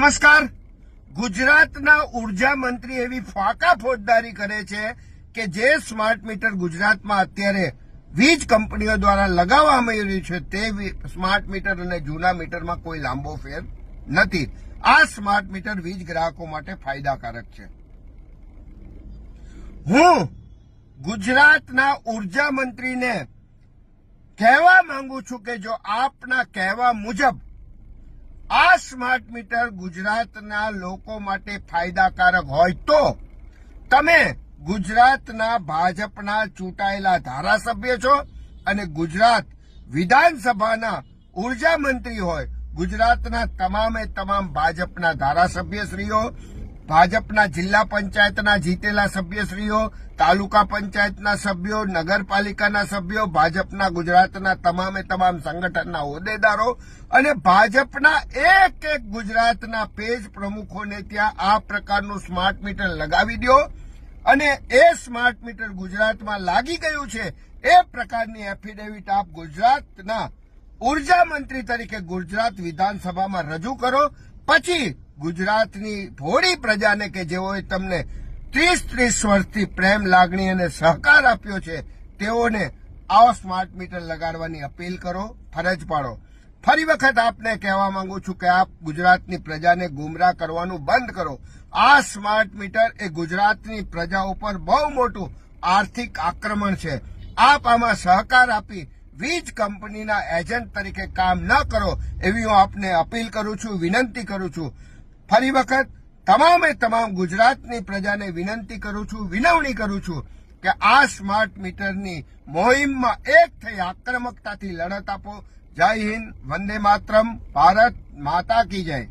નમસ્કાર. ગુજરાતના ઊર્જા મંત્રી એવી ફાકા ફોજદારી કરે છે કે જે સ્માર્ટ મીટર ગુજરાતમાં અત્યારે વીજ કંપનીઓ દ્વારા લગાવવામાં આવી રહ્યું છે તે સ્માર્ટ મીટર અને જૂના મીટરમાં કોઈ લાંબો ફેર નથી. આ સ્માર્ટ મીટર વીજ ગ્રાહકો માટે ફાયદાકારક છે. હું ગુજરાતના ઊર્જા મંત્રીને કહેવા માંગુ છું કે જો આપના કહેવા મુજબ આ સ્માર્ટ મીટર ગુજરાતના લોકો માટે ફાયદાકારક હોય તો તમે ગુજરાતના ભાજપના ચૂંટાયેલા ધારાસભ્ય છો અને ગુજરાત વિધાનસભાના ઊર્જા મંત્રી હોય, ગુજરાતના તમામે તમામ ભાજપના ધારાસભ્યશ્રીઓ ભાજપના જિલ્લા પંચાયતના જીતેલા સભ્યશ્રીઓ, તાલુકા પંચાયતના સભ્યો, નગરપાલિકાના સભ્યો, ભાજપના ગુજરાતના તમામે તમામ સંગઠનના હોદ્દેદારો અને ભાજપના એક એક ગુજરાતના પેજ પ્રમુખોને ત્યાં આ પ્રકારનું સ્માર્ટ મીટર લગાવી દો અને એ સ્માર્ટ મીટર ગુજરાતમાં લાગી ગયું છે એ પ્રકારની એફિડેવિટ આપ ગુજરાતના ઊર્જા મંત્રી તરીકે ગુજરાત વિધાનસભામાં રજૂ કરો. પછી ગુજરાતની ભોળી પ્રજાને કે જેઓએ તમને ત્રીસ ત્રીસ વર્ષથી પ્રેમ, લાગણી અને સહકાર આપ્યો છે, તેઓને આવા સ્માર્ટ મીટર લગાડવાની અપીલ કરો, ફરજ પાડો. ફરી વખત આપને કહેવા માંગુ છું કે આપ ગુજરાતની પ્રજાને ગુમરાહ કરવાનું બંધ કરો. આ સ્માર્ટ મીટર એ ગુજરાતની પ્રજા ઉપર બહુ મોટું આર્થિક આક્રમણ છે. આપ આમાં સહકાર આપી વીજ કંપનીના એજન્ટ તરીકે કામ ન કરો, એવી હું આપને અપીલ કરું છું, વિનંતી કરું છું. ફરી વખત તમામે તમામ ગુજરાતની પ્રજાને વિનંતી કરું છું, વિનવણી કરું છું કે આ સ્માર્ટ મીટરની મોહિમમાં એક થઈ આક્રમકતાથી લડત આપો. જય હિન્દ, વંદે માતરમ, ભારત માતા કી જય.